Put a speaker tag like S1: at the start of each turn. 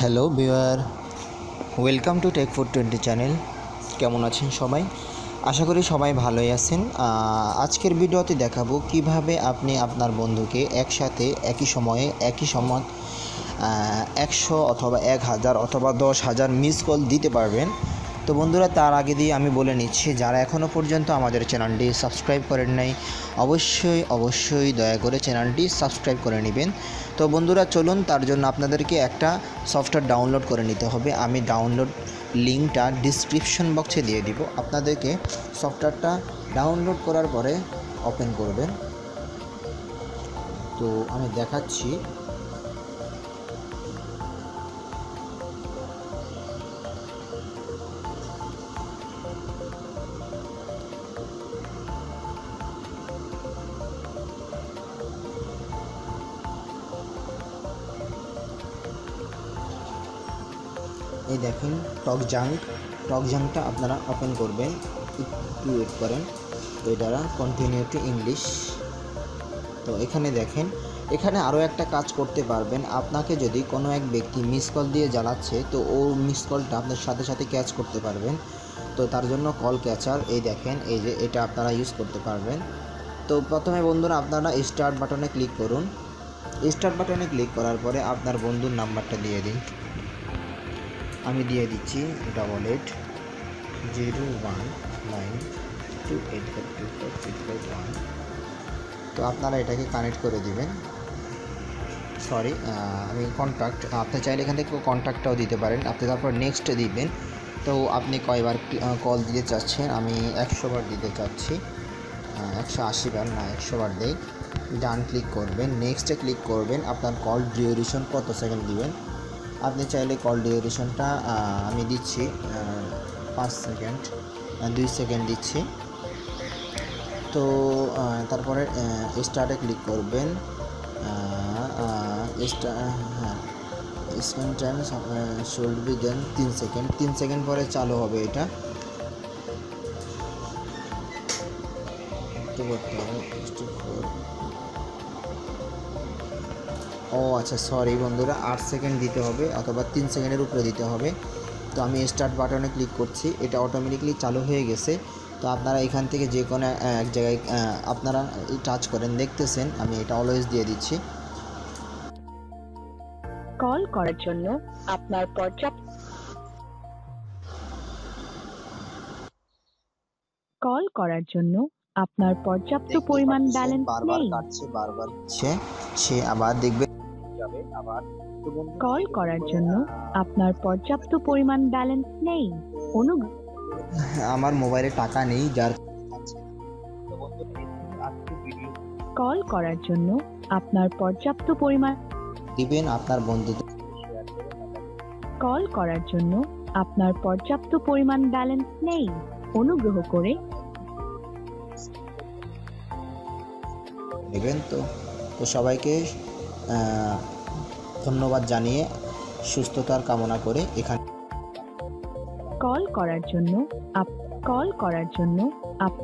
S1: Hello beware welcome to tech food twenty channel. কেমন আছেন সবাই? আশা করি সবাই ভালোই আছেন। আজকের ভিডিওতে দেখাবো কীভাবে আপনি আপনার বন্ধুকে একসাথে একই সময়ে একই সময় একশো অথবা এক হাজার অথবা দশ হাজার মিস কল দিতে পারবেন। তো বন্ধুরা, তার আগে দিয়ে আমি বলে নিচ্ছি, যারা এখনও পর্যন্ত আমাদের চ্যানেলটি সাবস্ক্রাইব করেন নাই, অবশ্যই অবশ্যই দয়া করে চ্যানেলটি সাবস্ক্রাইব করে নেবেন। তো বন্ধুরা, চলুন তার জন্য আপনাদেরকে একটা সফটওয়্যার ডাউনলোড করে নিতে হবে। আমি ডাউনলোড লিঙ্কটা ডিসক্রিপশন বক্সে দিয়ে দিব। আপনাদেরকে সফটওয়্যারটা ডাউনলোড করার পরে ওপেন করবেন। তো আমি দেখাচ্ছি। এই দেখেন, টক জাঙ্ক। টক জাঙ্কটা আপনারা ওপেন করবেন। একটু ওয়েট করেন। তো দ্বারা কন্টিনিউ টু ইংলিশ তো এখানে দেখেন, এখানে আরও একটা কাজ করতে পারবেন। আপনাকে যদি কোনো এক ব্যক্তি মিস কল দিয়ে জ্বালাচ্ছে, তো ও মিস কলটা আপনার সাথে সাথে ক্যাচ করতে পারবেন। তো তার জন্য কল ক্যাচার এই দেখেন, এই যে এটা আপনারা ইউজ করতে পারবেন। তো প্রথমে বন্ধুরা আপনারা স্টার্ট বাটনে ক্লিক করুন। স্টার্ট বাটনে ক্লিক করার পরে আপনার বন্ধুর নাম্বারটা দিয়ে দিন। আমি দিয়ে দিচ্ছি double eight zero one nine two eight four two four six five one তো আপনারা এটাকে কানেক্ট করে দিবেন। সরি আমি কন্ট্যাক্ট আপনি চাইলে এখান থেকে কন্ট্যাক্টটাও দিতে পারেন। আপনি তারপর নেক্সট দিবেন। তো আপনি কয়বার কল দিতে চাচ্ছেন? আমি একশো বার দিতে চাচ্ছি। একশো আশি বার না, একশো বার দেই। ডান ক্লিক করবেন নেক্সটে ক্লিক করবেন। আপনার কল ডিউরেশন কত সেকেন্ড দিবেন? আপনি চাইলে কল ডিউরেশনটা আমি দিচ্ছি পাঁচ সেকেন্ড দুই সেকেন্ড দিচ্ছি। তো তারপরে স্টার্টে ক্লিক করবেন। হ্যাঁ spin time should be then তিন সেকেন্ড তিন সেকেন্ড পরে চালু হবে এটা। করতে হবে। ও আচ্ছা সরি বন্ধুরা আট সেকেন্ড দিতে হবে অথবা তিন সেকেন্ডের উপরে দিতে হবে। তো আমি স্টার্ট বাটনে ক্লিক করছি এটা অটোমেটিকলি চালু হয়ে গেছে। তো আপনারা এখান থেকে যে কোনো এক জায়গায় আপনারা টাচ করেন দেখতেছেন আমি এটা অলওয়েজ দিয়ে দিচ্ছি।
S2: কল করার জন্য আপনার পর্যাপ্ত কল করার জন্য আপনার পর্যাপ্ত পরিমাণ ব্যালেন্স
S1: বারবার কাটছে বারবার সে আবার দেখবে যাবে আবার
S2: কল করার জন্য আপনার পর্যাপ্ত পরিমাণ ব্যালেন্স নেই। অনুগ্রহ
S1: আমার মোবাইলে টাকা নেই যার
S2: কল করার জন্য আপনার পর্যাপ্ত পরিমাণ
S1: দিবেন আপনার বন্ধুদের।
S2: কল করার জন্য আপনার পর্যাপ্ত পরিমাণ ব্যালেন্স নেই। অনুগ্রহ করে
S1: নেবেন তো। তো সবাইকে আহ, ধন্যবাদ জানিয়ে সুস্থতার কামনা করে এখানে
S2: কল করার জন্য আপ কল করার জন্য আপ